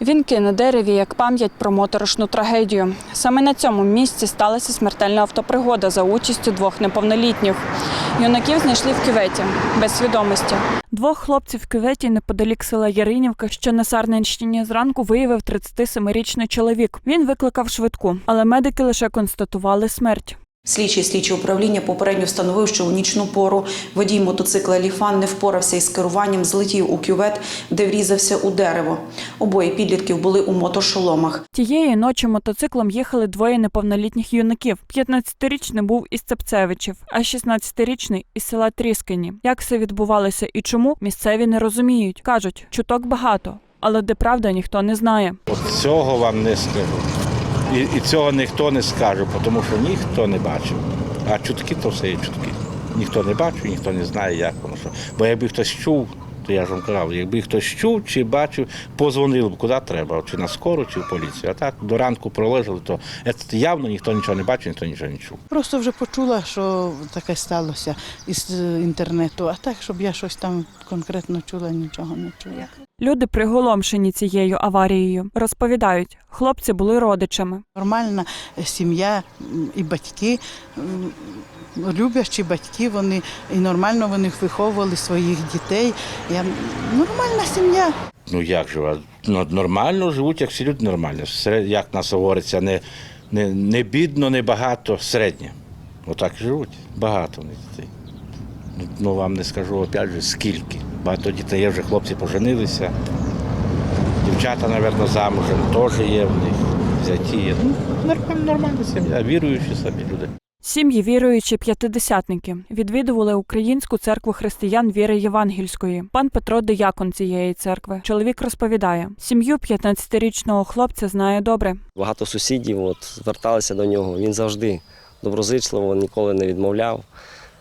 Вінки на дереві як пам'ять про моторошну трагедію. Саме на цьому місці сталася смертельна автопригода за участю двох неповнолітніх. Юнаків знайшли в кюветі без свідомості. Двох хлопців в кюветі неподалік села Яринівка, що на Сарненщині зранку виявив 37-річний чоловік. Він викликав швидку, але медики лише констатували смерть. Слідчий слідче управління попередньо встановив, що у нічну пору водій мотоцикла Ліфан не впорався із керуванням, злетів у кювет, де врізався у дерево. Обоє підлітків були у мотошоломах. Тієї ночі мотоциклом їхали двоє неповнолітніх юнаків. 15-річний був із Цепцевичів, а 16-річний із села Тріскині. Як все відбувалося і чому, місцеві не розуміють. Кажуть, чуток багато, але де правда ніхто не знає. От цього вам не скажу. І, і цього ніхто не скаже, тому що ніхто не бачив. А чутки то все є чутки. Ніхто не бачив, ніхто не знає, як воно що. Бо якби хтось чув, то я ж вам казав, якби хтось чув чи бачив, позвонили б куди треба, чи на скору, чи в поліцію. А так до ранку пролежали, то явно ніхто нічого не бачив, ніхто нічого не чув. Просто вже почула, що таке сталося із е, інтернету, а так, щоб я щось там конкретно чула, нічого не чула. Люди приголомшені цією аварією. Розповідають, хлопці були родичами. Нормальна сім'я і батьки, люблячі батьки, вони і нормально вони виховували своїх дітей. Я, нормальна сім'я. Ну як же, ну, нормально живуть, як всі люди нормально. Як нас говориться, не, не, не бідно, не багато, середнє. Отак живуть. Багато в них дітей. Ну, Ну вам не скажу опять же, скільки. Багато дітей є, вже хлопці поженилися. Дівчата, мабуть, замужем теж є в них. Зяті є. Ну, нормальна сім'я, віруючі самі люди. Сім'ї віруючі п'ятидесятники відвідували українську церкву християн віри Євангельської. Пан Петро диякон цієї церкви. Чоловік розповідає, сім'ю 15-річного хлопця знає добре. Багато сусідів от, зверталися до нього. Він завжди доброзичливо, ніколи не відмовляв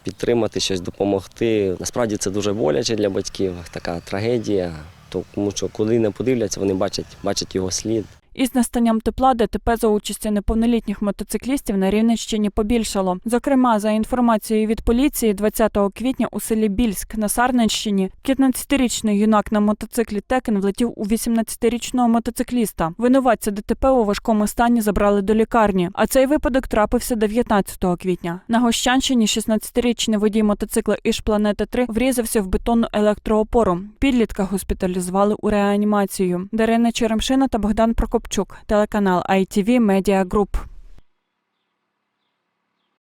підтримати щось, допомогти. Насправді це дуже боляче для батьків, така трагедія, тому що коли не подивляться, вони бачать, бачать його слід. Із настанням тепла ДТП за участі неповнолітніх мотоциклістів на Рівненщині побільшало. Зокрема, за інформацією від поліції, 20 квітня у селі Більськ на Сарненщині 15-річний юнак на мотоциклі Текен влетів у 18-річного мотоцикліста. Винуватця ДТП у важкому стані забрали до лікарні. А цей випадок трапився 19 квітня. На Гощанщині 16-річний водій мотоцикла Іж Планета 3 врізався в бетонну електроопору. Підлітка госпіталізували у реанімацію. Дарина Черемшина та Богдан Прокопчук, телеканал ITV Media Group.